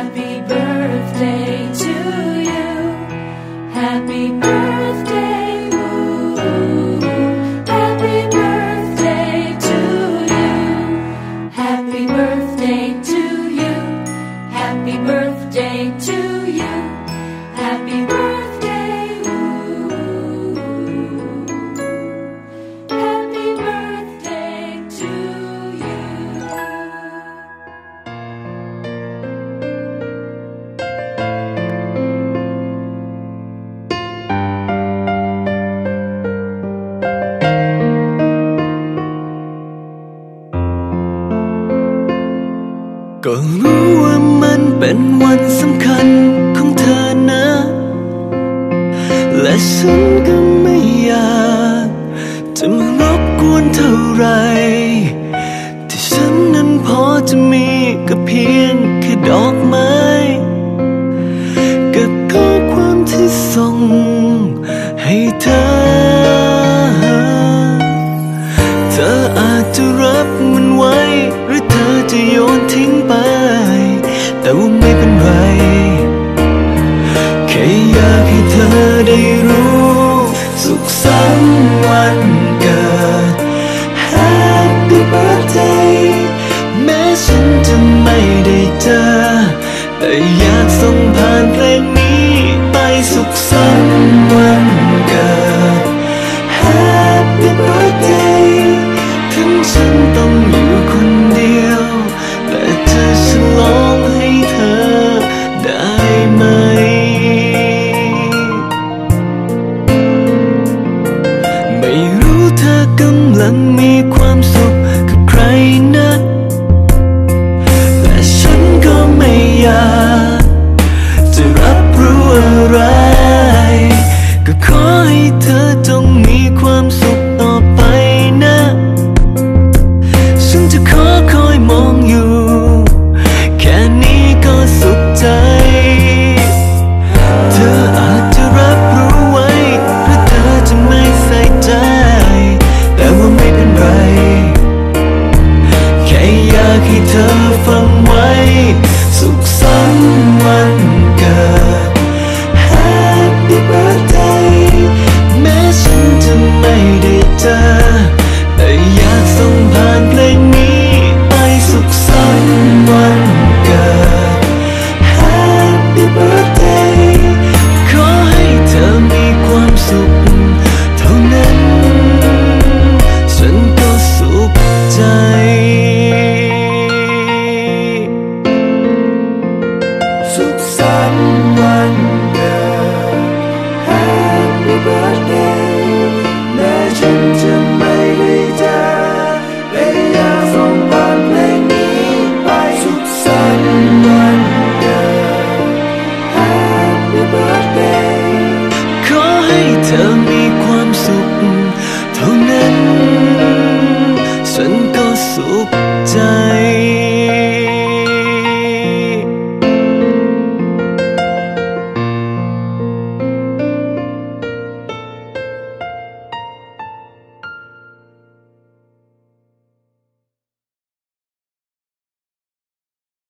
Happy birthday to you. Happy birthday. Ooh. Happy birthday to you. Happy birthday to you. Happy birthday เป็นวันสำคัญของเธอนะ และฉันก็ไม่อยาก จะมารบกวนเท่าไร ที่ฉันนั้นพอจะมีก็เพียงแค่ดอกไม้กับข้อความที่ส่งให้เธอ เธออาจจะรับมันไว้ หรือเธอจะโยนทิ้งไป ได้รู้ สุขสันต์วันเกิด Happy birthday แม้ฉันจะไม่ได้เจอ แต่อยากส่งผ่านเพลงนี้ไปสุขสันต์วันเกิด Happy birthday ถึงฉันต้องอยู่ากให้เธอฟังไว้ สุขสันต์วันเกิด Happy birthday